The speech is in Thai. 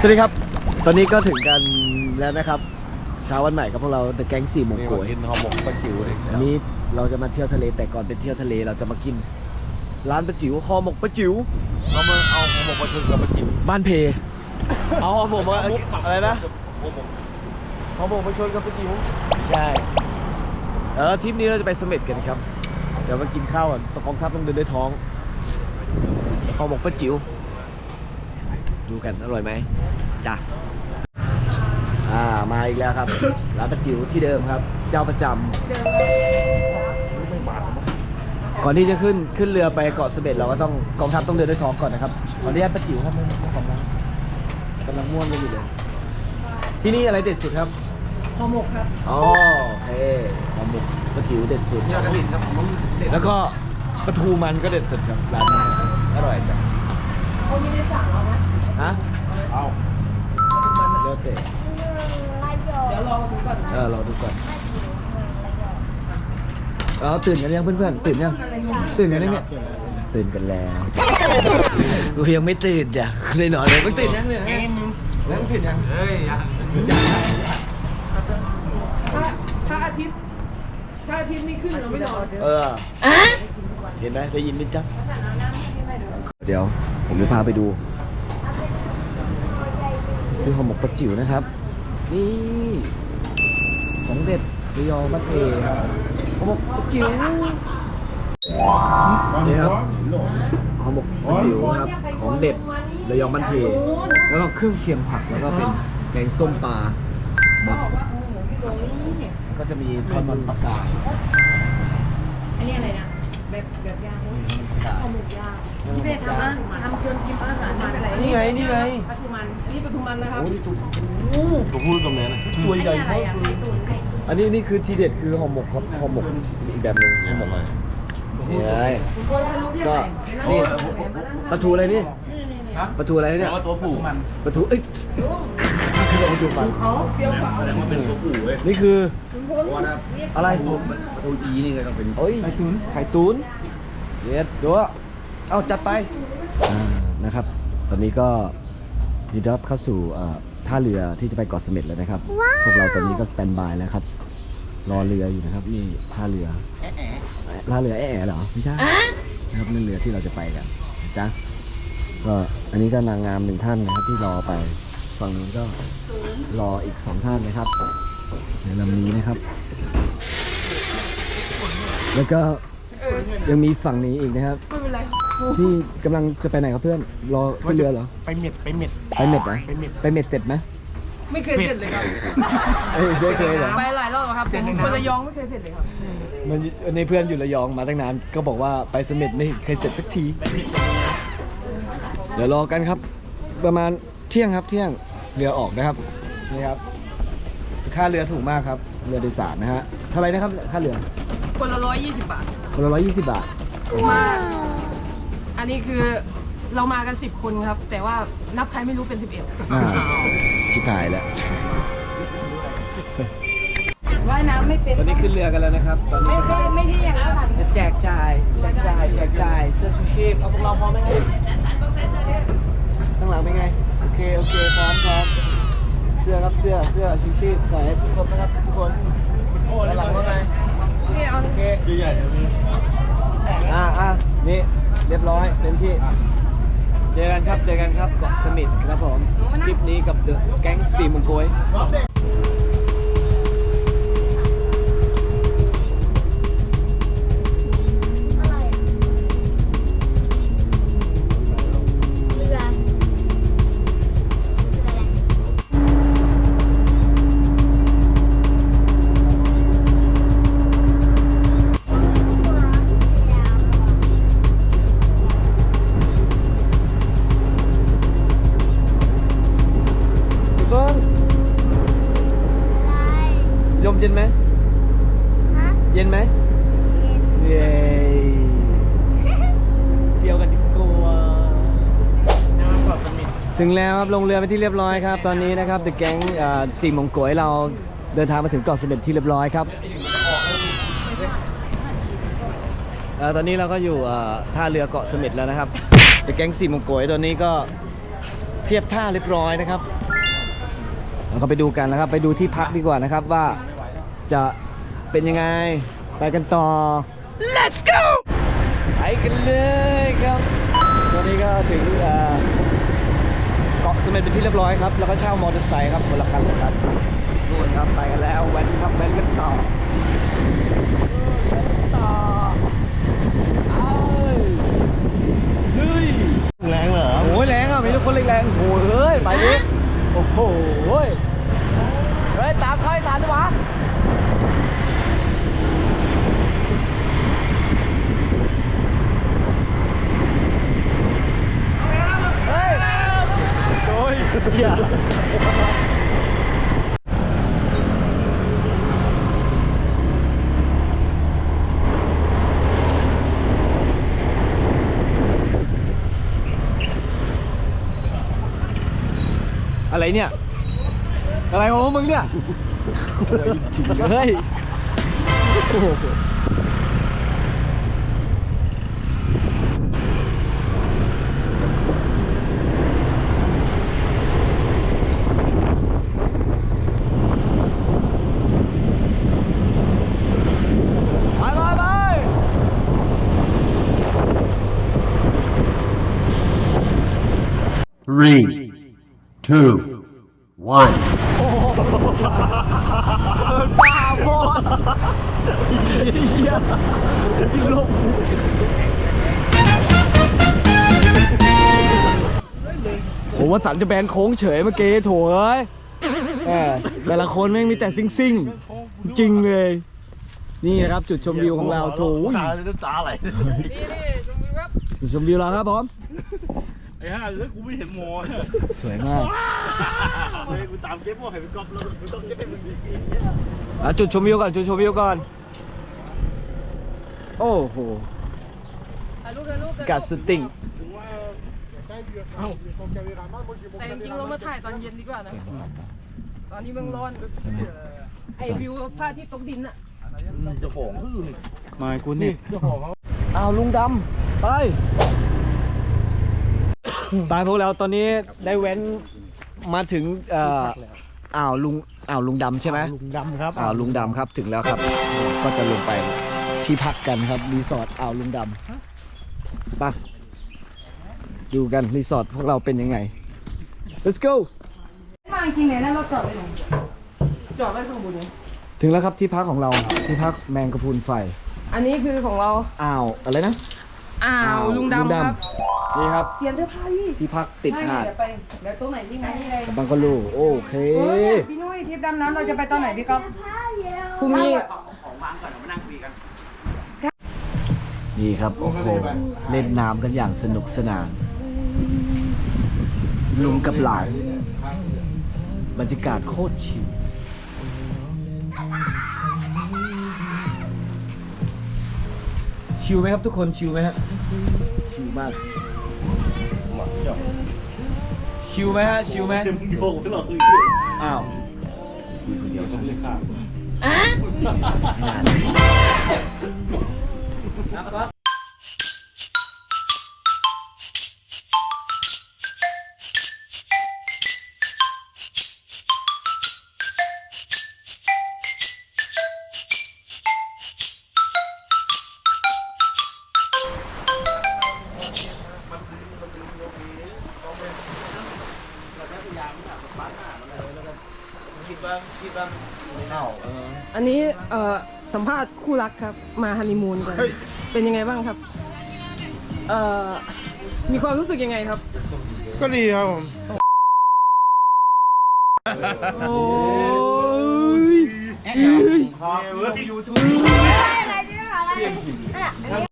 สวัสดีครับ ตอนนี้ก็ถึงกันแล้วนะครับเช้าวันใหม่กับพวกเรา The Gang สี่โมงนี่โกมายกินห่อหมกปลาจิ๋วเลยวันนี้เราจะมาเที่ยวทะเลแต่ก่อนไปเที่ยวทะเลเราจะมากิน ร้านปลาจิ๋วห่อหมกปลาจิ๋วเอามาเอาห่อหมกปลาชนกับปลาจิ๋วบ้านเพ เอาห่อหมกมาอะไรนะห่อหมกห่อหมกปลาชนกับปลาจิ๋วใช่เออทริปนี้เราจะไปเสม็ดกันครับ เดี๋ยวมากินข้าวก่อนตะกองทัพต้องเดินด้วยท้องห่อหมกปลาจิ๋ว ดูกันอร่อยไหมจ้ะอ่ามาอีกแล้วครับร้านปลาจิ๋วที่เดิมครับ เจ้าประจำก่อนที่จะขึ้นขึ้นเรือไปเกาะเสม็ดเราก็ต้องกองทัพต้องเดินด้วยท้องก่อนนะครับขออนุญาตประจิ๋วครับเจ้าของร้านกำลังม่วนกันอยู่เลยที่นี่อะไรเด็ดสุดครับห่อหมกครับอ๋อโอเคห่อหมกประจิ๋วเด็ดสุดยอดกระดิ่งครับผมเด็ดแล้วก็ปลาทูมันก็เด็ดสุดครับร้านนี้อร่อยจังคนที่ได้สั่งเอาไหม ฮะเอาเลือดเตะเดี๋ยวรอดูก่อนเออรอดูก่อนเราตื่นกันยังเพื่อนๆตื่นยังตื่นกันยังเนี่ยตื่นกันแล้วกูยังไม่ตื่นจ้ะเลยนอนเลยมึงตื่นยังเนี่ยแล้วมึงตื่นยังเฮ้ยยังพระพระอาทิตย์พระอาทิตย์ไม่ขึ้นเราไม่นอนเออเห็นไหมได้ยินไหมจ๊ะเดี๋ยวผมจะพาไปดู คือห่อหมกปลาจิ๋วนะครับ นี่ของเด็ดระยองบ้านเพครับห่อหมกปลาจิ๋วนี่ครับห่อหมกปลาจิ๋วครับของเด็ดระยองบ้านเพแล้วก็เครื่องเคียงผักแล้วก็เป็นแกงส้มปลาหมกก็จะมีทอดมันปลากายอันนี้อะไรนะแบบแบบย่าง ห่อหมกย่างพี่เบสทำอาทำเชิญชิมอาหารมันอะไรนี่ไงนี่ไงปลาทูมันอันนี้ปลาทูมันนะครับผมพูดตรงนี้นะตัวใหญ่อันนี้อะไรมากอะไข่ตุ๋นไข่ตุ๋นอันนี้นี่คือทีเด็ดคือห่อหมกครับห่อหมกมีอีกแบบหนึ่งห่อหมกนี่ไงโดนทะลุยังก็ไงนี่ปลาทูอะไรนี่นี่นี่นี่ปลาทูอะไรเนี่ยว่าตัวผู้มันปลาทูเอ้ยคือปลาทูมันเขาเปรี้ยวเปล่าแสดงว่าเป็นตัวผู้เว้ยนี่คือคุณพลอะไรประตูอีนี่ก็เป็นโอ้ยไข่ตุนไข่ตุน เด็ดดูว่าเอาจัดไปอ่านะครับ ตอนนี้ก็ยินดีต้อนรับเข้าสู่อ่าท่าเรือที่จะไปเกาะเสม็ดแล้วนะครับ พวกเราตอนนี้ก็สแตนบายแล้วครับ รอเรืออยู่นะครับนี่ท่าเรือท่าเรือแอะๆเหรอไม่ใช่นะครับนั่นเรือที่เราจะไปกันนะจ๊ะก็อันนี้ก็นางงามหนึ่งท่านนะครับที่รอไปฝั่งนู้นก็รออีกสองท่านนะครับในลำนี้นะครับ แล้วก็ ยังมีฝั่งนี้อีกนะครับไม่เป็นไรที่กำลังจะไปไหนครับเพื่อน รอขึ้นเรือเหรอ ไปเม็ดไปเม็ดไปเม็ดเหรอไปเม็ดไปเม็ดเสร็จไหมไม่เคยเสร็จเลยครับเอ้ยไม่เคยเหรอ ไปหลายรอบแล้วครับผมคนระยองไม่เคยเสร็จเลยครับมันในเพื่อนอยู่ระยองมาตั้งนานก็บอกว่าไปเสม็ดไม่เคยเสร็จสักที เดี๋ยวรอกันครับ ประมาณเที่ยงครับเที่ยงเรือออกนะครับนี่ครับ ค่าเรือถูกมากครับ เรือโดยสารนะฮะเท่าไหรนะครับค่าเรือคนละร้อยยี่สิบบาท คนละร้อยยี่สิบบาทมาอันนี้คือเรามากันสิบคนครับ แต่ว่านับใครไม่รู้เป็นสิบเอ็ดอ่าชิบหายแล้ว ว่ายน้ำไม่เป็นตอนนี้ขึ้นเรือกันแล้วนะครับ ตอนนี้ไม่ไม่ไม่ใช่อย่างนั้นจะแจกจ่ายแจกจ่ายแจกจ่ายเสื้อชูชีพเอาพวกเราพร้อมไหมครับข้างหลังเป็นไง โอเค โอเค พร้อมพร้อมเสื้อครับ เสื้อ เสื้อชูชีพใส่ให้ทุกคนนะครับทุกคนด้านหลังว่าไง นี่เอา โอเค ใหญ่ๆมีอ่าอ่านี่เรียบร้อยเต็มที่ เจอกันครับ เจอกันครับเกาะสมิธครับผม คลิปนี้กับเดอะแก๊งสี่มุงโกย ถึงแล้วครับลงเรือไปที่เรียบร้อยครับ ตอนนี้นะครับ The Gang อ่าสี่มงโกยเราเดินทางมาถึงเกาะเสม็ดที่เรียบร้อยครับอตอนนี้เราก็อยู่ท่าเรือเกาะเสม็ดแล้วนะครับ The Gang สี่มงโกยตอนนี้ก็เทียบท่าเรียบร้อยนะครับเราก็ไปดูกันนะครับ ไปดูที่พักดีกว่านะครับว่าจะเป็นยังไงไปกันต่อ let's go ไปกันเลยครับตอนนี้ก็ถึงอ่อ เกาะเสม็จเป็นที่เรียบร้อยครับ แล้วก็เช่ามอเตอร์ไซค์ครับคนละคันครับนู่นครับไปกันแล้วแว้นครับแว้นกันต่อ เนี่ย อะไรของมึงเนี่ยจริงเฮ้ย3 2 one. บ้าบอเฮียจริงลงโอ้วสันจะแบนโค้งเฉยเมื่อกี้โถเอ้ยแหมแต่ละคนแม่งมีแต่ซิ่งซิ่งๆจริงเลย นี่นะครับจุดชมวิวของเราโถยตาเลยน้ำตาไหล นี่นี่ชมวิวครับ จุดชมวิวเราครับผม ไอ้ห่าเอ้ยกูไม่เห็นหมอเนี่ยสวยมากเฮ้ยกูตามเก็บหมอให้เป็นกอบแล้วกูต้องเก็บให้มันดีอะจุดชมวิวก่อนจุดชมวิวก่อน โอ้โหถ่ายรูปถ่ายรูปถ่ายรูปกัดสติงแต่จริงๆเรามาถ่ายตอนเย็นดีกว่านะ ตอนนี้มันร้อนไอวิวพระอาทิตย์ตกดินอะเจ้าของคือนี่มากูนี่เจ้าของเขาอ้าวลุงดำไป ไปพวกเราตอนนี้ได้เว้นมาถึงเอ่ออ่าวลุงอ่าวลุงดำใช่ไหมลุงดำครับอ่าวลุงดำครับถึงแล้วครับ ก็จะลงไปที่พักกันครับรีสอร์ทอ่าวลุงดำไปดูกันรีสอร์ทพวกเราเป็นยังไง let's go มาจริงเลยนะเราจอดไว้ไหนจอดไว้ข้างบนนี้ถึงแล้วครับที่พักของเราที่พักแมงกะพรุนไฟ อันนี้คือของเราอ่าวอะไรนะอ้าวลุงดำครับ นี่ครับเปลี่ยนเสื้อผ้าดิที่พักติดหาดเดี๋ยวไปเดี๋ยวตรงไหนที่ไหนนี่เลยบังกะโลโอเคเออเนี่ยพี่นุ้ยทริปดำน้ำเราจะไปตอนไหนพี่ก๊อฟพรุ่งนี้นี่ครับโอ้โหเล่นน้ำกันอย่างสนุกสนาน ลุงกับหลานบรรยากาศโคตรชิลชิลไหมครับทุกคนชิลไหมฮะชิลมาก ชิลไหมฮะชิลไหมเต็มโยกไม่หรอกคืออ้าวเลยค่ะอั นนี้เอ่อสัมภาษณ์คู่รักครับ มาฮันนีมูนกันเป็นยังไงบ้างครับเอ่อมีความรู้สึกยังไงครับก็ดีครับผม โอ้ยยูทูบ